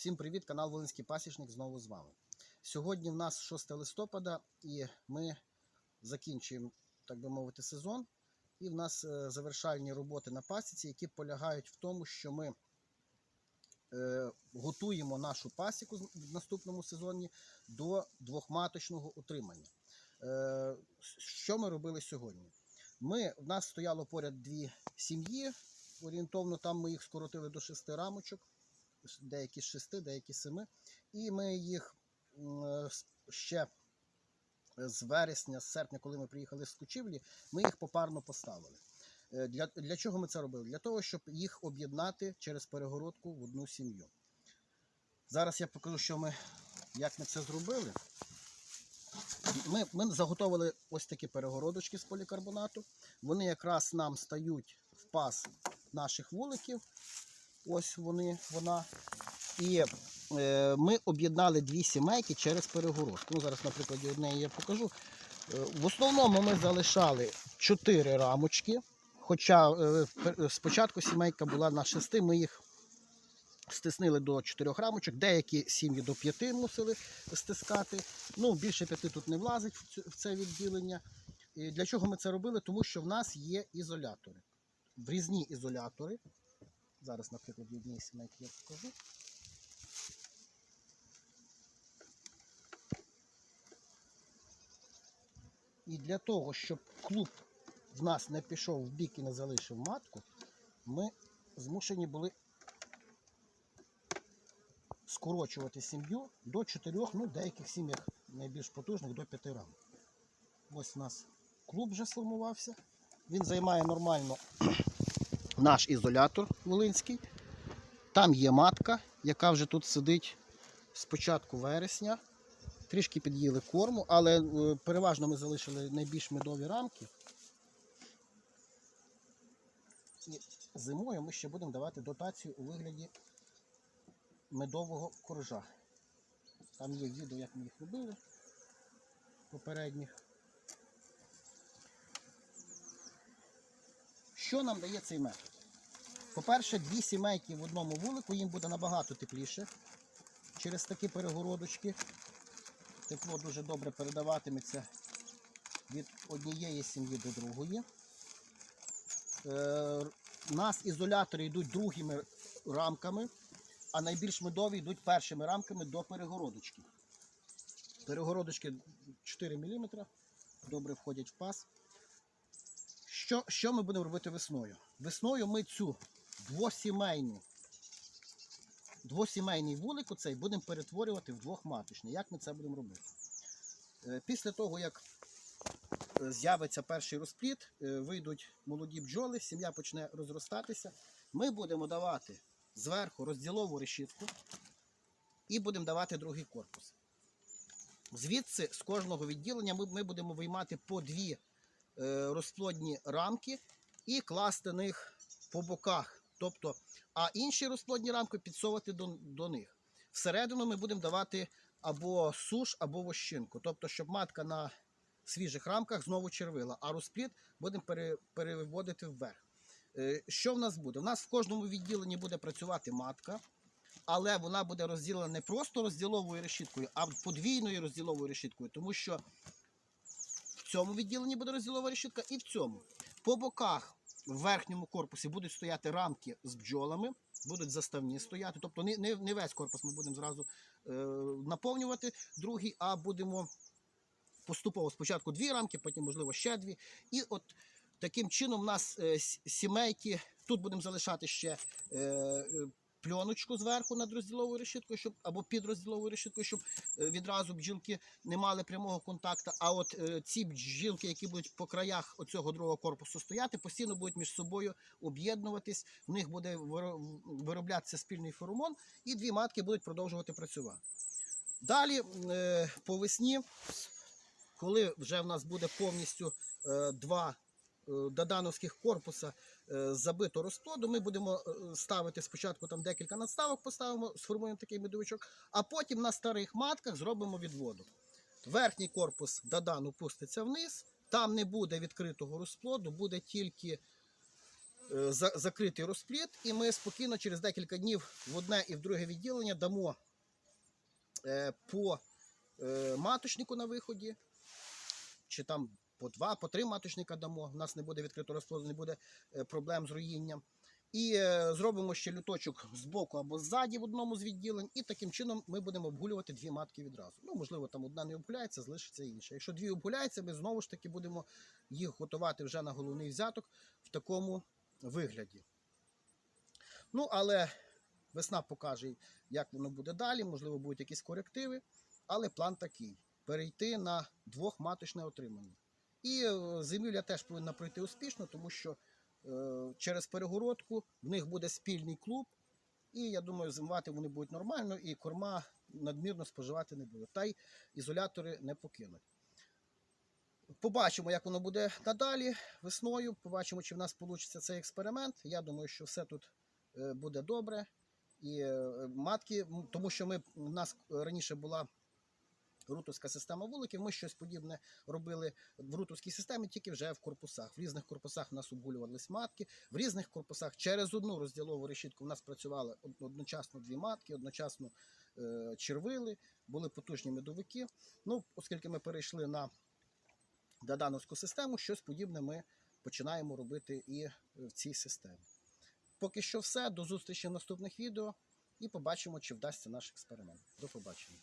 Всім привіт, канал Волинський Пасічник знову з вами. Сьогодні в нас 6 листопада і ми закінчуємо, так би мовити, сезон. І в нас е, завершальні роботи на пасіці, які полягають в тому, що ми е, готуємо нашу пасіку в наступному сезоні до двохматочного утримання. Е, що ми робили сьогодні? Ми, в нас стояло поряд дві сім'ї. Орієнтовно там ми їх скоротили до шести рамочок деякі з шести, деякі з семи. І ми їх е, ще з вересня, з серпня, коли ми приїхали з кучівлі, ми їх попарно поставили. Е, Для, для чого ми це робили? Для того, щоб їх об'єднати через перегородку в одну сім'ю. Зараз я покажу, що ми, як ми це зробили. Ми, ми заготовили ось такі перегородочки з полікарбонату. Вони якраз нам стають в пас наших вуликів. Ось вони, вона. І е, ми об'єднали дві сімейки через перегородку. Ну, зараз, на прикладі однієї я покажу. Е, в основному ми залишали чотири рамочки. Хоча е, спочатку сімейка була на шести, ми їх стиснили до чотирьох рамочок. Деякі сім'ї до п'яти мусили стискати. Ну, більше п'яти тут не влазить в в це відділення. І для чого ми це робили? Тому що в нас є ізолятори. Врізні ізолятори. Зараз, наприклад, однієї сімейки я покажу. І для того, щоб клуб в нас не пішов в бік і не залишив матку, ми змушені були скорочувати сім'ю до 4, ну, деяких сім'ях найбільш потужних до 5 рам. Ось у нас клуб вже сформувався. Він займає нормально наш ізолятор Волинський. Там є матка, яка вже тут сидить з початку вересня. Трішки під'їли корму, але е, переважно ми залишили найбільш медові рамки. І зимою ми ще будемо давати дотацію у вигляді медового коржа. Там є відео, як ми їх робили попередніх. Що нам дає цей метод? По-перше, дві сімейки в одному вулику, їм буде набагато тепліше через такі перегородочки. Тепло дуже добре передаватиметься від однієї сім'ї до другої. Е, У нас ізолятори йдуть другими рамками, а найбільш медові йдуть першими рамками до перегородочки. Перегородочки 4 мм, добре входять в пас. Що, що ми будемо робити весною? Весною ми цю двосімейну, двосімейний вулик оцей будемо перетворювати в двохматочний. Як ми це будемо робити? Е, Після того, як е, з'явиться перший розплід, е, вийдуть молоді бджоли, сім'я почне розростатися. Ми будемо давати зверху розділову решітку і будемо давати другий корпус. Звідси з кожного відділення ми, ми будемо виймати по дві розплодні рамки і класти них по боках. Тобто, а інші розплодні рамки підсовувати до, до них. Всередину ми будемо давати або суш, або вощинку. Тобто, щоб матка на свіжих рамках знову червила, а розплід будемо пере, переводити вверх. Е, Що в нас буде? У нас в кожному відділенні буде працювати матка, але вона буде розділена не просто розділовою решіткою, а подвійною розділовою решіткою, тому що цьому відділенні буде розділова решітка і в цьому. По боках в верхньому корпусі будуть стояти рамки з бджолами, будуть заставні стояти. Тобто не, не, не весь корпус ми будемо зразу е, наповнювати, другий, а будемо поступово спочатку дві рамки, потім, можливо, ще дві. І от таким чином у нас е, сімейки, тут будемо залишати ще е, е, пленочку зверху над розділовою решіткою, щоб, або під розділовою решіткою, щоб е, відразу бджілки не мали прямого контакту. А от е, ці бджілки, які будуть по краях оцього другого корпусу стояти, постійно будуть між собою об'єднуватись, в них буде вироблятися спільний феромон, і дві матки будуть продовжувати працювати. Далі е, по весні, коли вже в нас буде повністю два додановських корпуса е, забито розплоду, ми будемо е, ставити спочатку там декілька надставок, поставимо, сформуємо такий медовичок, а потім на старих матках зробимо відводок. Верхній корпус додану пуститься вниз, там не буде відкритого розплоду, буде тільки е, закритий розплід, і ми спокійно через декілька днів в одне і в друге відділення дамо по маточнику на виході, чи там по два, по три маточника дамо. У нас не буде відкритого розплоду, не буде е, проблем з роїнням. І е, зробимо ще люточок збоку або ззаді в одному з відділень, і таким чином ми будемо обгулювати дві матки відразу. Ну, можливо, там одна не обгуляється, залишиться інша. Якщо дві обгуляються, ми знову ж таки будемо їх готувати вже на головний взяток в такому вигляді. Ну, але весна покаже, як воно буде далі, можливо, будуть якісь корективи, але план такий: перейти на двохматочне отримання. І е, зимівля теж повинна пройти успішно, тому що е, через перегородку в них буде спільний клуб, і я думаю, зимувати вони будуть нормально, і корма надмірно споживати не будуть. Та й ізолятори не покинуть. Побачимо, як воно буде надалі весною. Побачимо, чи в нас вийде цей експеримент. Я думаю, що все тут е, буде добре. І матки, тому що ми у нас раніше була рутовська система вуликів. Ми щось подібне робили в рутовській системі, тільки вже в корпусах. В різних корпусах у нас обгулювались матки, в різних корпусах через одну розділову решітку в нас працювали одночасно дві матки, одночасно е, червили, були потужні медовики. Ну, оскільки ми перейшли на дадановську систему, щось подібне ми починаємо робити і в цій системі. Поки що все. До зустрічі в наступних відео і побачимо, чи вдасться наш експеримент. До побачення.